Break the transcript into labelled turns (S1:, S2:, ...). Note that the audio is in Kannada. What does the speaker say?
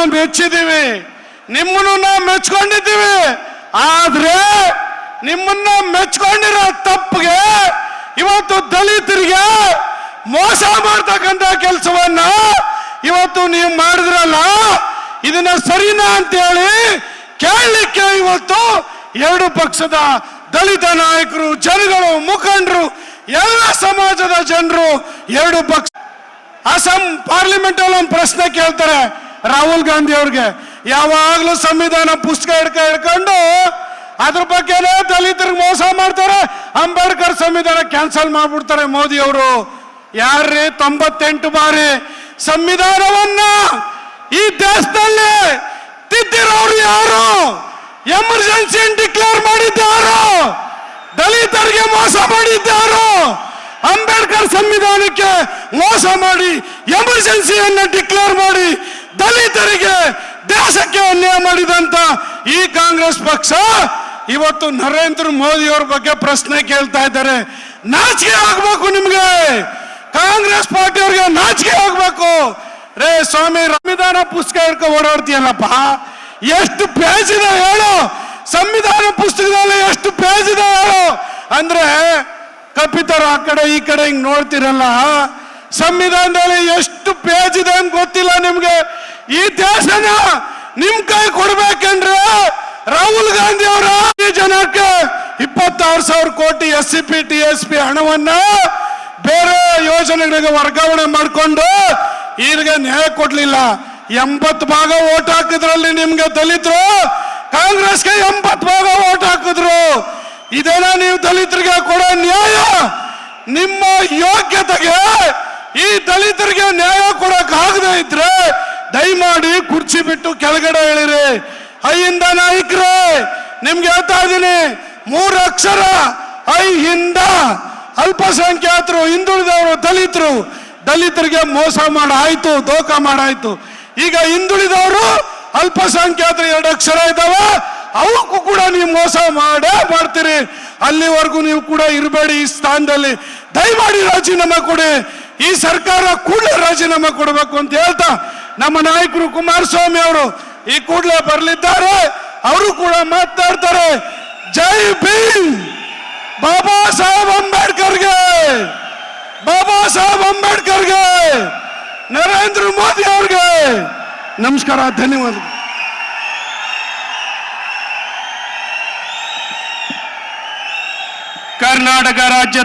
S1: ನಾವು ಮೆಚ್ಚಿದ್ದೀವಿ. ನಿಮ್ಮನ್ನು ನಾವು ಮೆಚ್ಕೊಂಡಿದ್ದೀವಿ. ಆದ್ರೆ ನಿಮ್ಮನ್ನ ಮೆಚ್ಕೊಂಡಿರೋ ತಪ್ಪಿಗೆ ಇವತ್ತು ದಲಿತರಿಗೆ ಮೋಸ ಮಾಡ್ತಕ್ಕಂತ ಕೆಲಸವನ್ನ ಇವತ್ತು ನೀವು ಮಾಡಿದ್ರಲ್ಲ, ಇದನ್ನ ಸರಿನಾ ಅಂತೇಳಿ ಕೇಳಲಿಕ್ಕೆ ಇವತ್ತು ಎರಡು ಪಕ್ಷದ ದಲಿತ ನಾಯಕರು, ಜನಗಳು, ಮುಖಂಡರು, ಎಲ್ಲ ಸಮಾಜದ ಜನರು ಎರಡು ಪಕ್ಷ. ಅಸಂ ಪಾರ್ಲಿಮೆಂಟ್ ಅಲ್ಲಿ ಒಂದು ಪ್ರಶ್ನೆ ಕೇಳ್ತಾರೆ. ರಾಹುಲ್ ಗಾಂಧಿ ಅವ್ರಿಗೆ ಯಾವಾಗ್ಲೂ ಸಂವಿಧಾನ ಪುಸ್ತಕ ಹಿಡ್ಕ ಹಿಡ್ಕೊಂಡು ಅದ್ರ ಬಗ್ಗೆನೇ ದಲಿತರಿಗೆ ಮೋಸ ಮಾಡ್ತಾರೆ. ಅಂಬೇಡ್ಕರ್ ಸಂವಿಧಾನ ಕ್ಯಾನ್ಸಲ್ ಮಾಡ್ಬಿಡ್ತಾರೆ ಮೋದಿ ಅವರು. ಯಾರ್ರಿ ತೊಂಬತ್ತೆಂಟು ಬಾರಿ ಸಂವಿಧಾನವನ್ನ ಈ ದೇಶದಲ್ಲಿ ತಿದ್ದಿರೋರು ಯಾರು? ಎಮರ್ಜೆನ್ಸಿ ಡಿಕ್ಲೇರ್ ಮಾಡಿದ್ದಾರು? ದಲಿತರಿಗೆ ಮೋಸ ಮಾಡಿದ್ದಾರು? ಅಂಬೇಡ್ಕರ್ ಸಂವಿಧಾನಕ್ಕೆ ಮೋಸ ಮಾಡಿ, ಎಮರ್ಜೆನ್ಸಿಯನ್ನು ಡಿಕ್ಲೇರ್ ಮಾಡಿ ದಲಿತರಿಗೆ ದೇಶಕ್ಕೆ ಅನ್ಯಾಯ ಮಾಡಿದಂತ ಈ ಕಾಂಗ್ರೆಸ್ ಪಕ್ಷ ಇವತ್ತು ನರೇಂದ್ರ ಮೋದಿ ಅವ್ರ ಬಗ್ಗೆ ಪ್ರಶ್ನೆ ಕೇಳ್ತಾ ಇದ್ದಾರೆ. ನಾಚಿಕೆ ಆಗ್ಬೇಕು ನಿಮ್ಗೆ. ಕಾಂಗ್ರೆಸ್ ಪಾರ್ಟಿ ಅವ್ರಿಗೆ ನಾಚಿಕೆ ಆಗ್ಬೇಕು. ರೇ ಸ್ವಾಮಿ, ಸಂವಿಧಾನ ಪುಸ್ತಕ ಇರ್ಕ ಓಡಾಡ್ತೀಯಲ್ಲಪ್ಪ? ಎಷ್ಟು ಪೇಜ್ ಇದೆ ಹೇಳು. ಸಂವಿಧಾನ ಪುಸ್ತಕದಲ್ಲಿ ಎಷ್ಟು ಪೇಜ್ ಇದೆ ಹೇಳು. ಅಂದ್ರೆ ಕಪಿತರು ಆ ಕಡೆ, ಈ ಕಡೆ ಹಿಂಗ್ ನೋಡ್ತಿರಲ್ಲ? ಸಂವಿಧಾನದಲ್ಲಿ ಎಷ್ಟು ಪೇಜ್ ಇದೆ ಅಂತ ಗೊತ್ತಿಲ್ಲ ನಿಮ್ಗೆ. ಈ ದೇಶನ ನಿಮ್ ಕೈ ಕೊಡ್ಬೇಕಂದ್ರೆ ರಾಹುಲ್ ಗಾಂಧಿ ಅವರ ಜನಕ್ಕೆ ಇಪ್ಪತ್ತಾರು ಸಾವಿರ crore S C P T S P ಹಣವನ್ನ ಬೇರೆ ಯೋಜನೆಗಳಿಗೆ ವರ್ಗಾವಣೆ ಮಾಡಿಕೊಂಡು ಈಗ ನ್ಯಾಯ ಕೊಡ್ಲಿಲ್ಲ. ಎಂಬತ್ತು ಭಾಗ ಓಟ್ ಹಾಕಿದ್ರಲ್ಲಿ ನಿಮ್ಗೆ ದಲಿತರು, ಕಾಂಗ್ರೆಸ್ಗೆ ಎಂಬತ್ತು ಭಾಗ ಓಟ್ ಹಾಕಿದ್ರು. ಇದೇನ ನೀವು ದಲಿತರಿಗೆ ಕೊಡೋ ನ್ಯಾಯ? ನಿಮ್ಮ ಯೋಗ್ಯತೆಗೆ ಈ ದಲಿತರಿಗೆ ನ್ಯಾಯ ಕೊಡಕ್ ಆಗದೆ ಇದ್ರೆ ದಯಮಾಡಿ ಕುರ್ಚಿ ಬಿಟ್ಟು ಕೆಳಗಡೆ ಹೇಳಿರಿ ಅಯ್ಯಿಂದ ನಾಯಕರೇ, ನಿಮ್ಗೆ ಹೇಳ್ತಾ ಇದ್ದೀನಿ, ಮೂರು ಅಕ್ಷರ ಐ ಹಿಂದ ಅಲ್ಪಸಂಖ್ಯಾತರು, ಹಿಂದುಳಿದವರು, ದಲಿತರು. ದಲಿತರಿಗೆ ಮೋಸ ಮಾಡಾಯ್ತು, ದೋಖ ಮಾಡಾಯ್ತು. ಈಗ ಹಿಂದುಳಿದವರು ಅಲ್ಪಸಂಖ್ಯಾತರು ಎರಡು ಅಕ್ಷರ ಇದಾವ, ಅವಕ್ಕೂ ಕೂಡ ನೀವು ಮೋಸ ಮಾಡೇ ಮಾಡ್ತೀರಿ. ಅಲ್ಲಿವರೆಗೂ ನೀವು ಕೂಡ ಇರಬೇಡಿ ಈ ಸ್ಥಾನದಲ್ಲಿ. ದಯಮಾಡಿ ರಾಜೀನಾಮೆ ಕೊಡಿ. ಈ ಸರ್ಕಾರ ಕೂಡ ರಾಜೀನಾಮೆ ಕೊಡಬೇಕು ಅಂತ ಹೇಳ್ತಾ ನಮ್ಮ ನಾಯಕರು ಕುಮಾರಸ್ವಾಮಿ ಅವರು ಈ ಕೂಡಲೇ ಬರಲಿದ್ದಾರೆ. ಅವರು ಕೂಡ ಮಾತಾಡ್ತಾರೆ. ಜೈ ಭೀಮ್! ಬಾಬಾ ಸಾಹೇಬ್ ಅಂಬೇಡ್ಕರ್ಗೆ! ಬಾಬಾ ಸಾಹೇಬ್ ಅಂಬೇಡ್ಕರ್ಗೆ! ನರೇಂದ್ರ ಮೋದಿ ಅವ್ರಿಗೆ! ನಮಸ್ಕಾರ ಧನ್ಯವಾದ
S2: ಕರ್ನಾಟಕ ರಾಜ್ಯ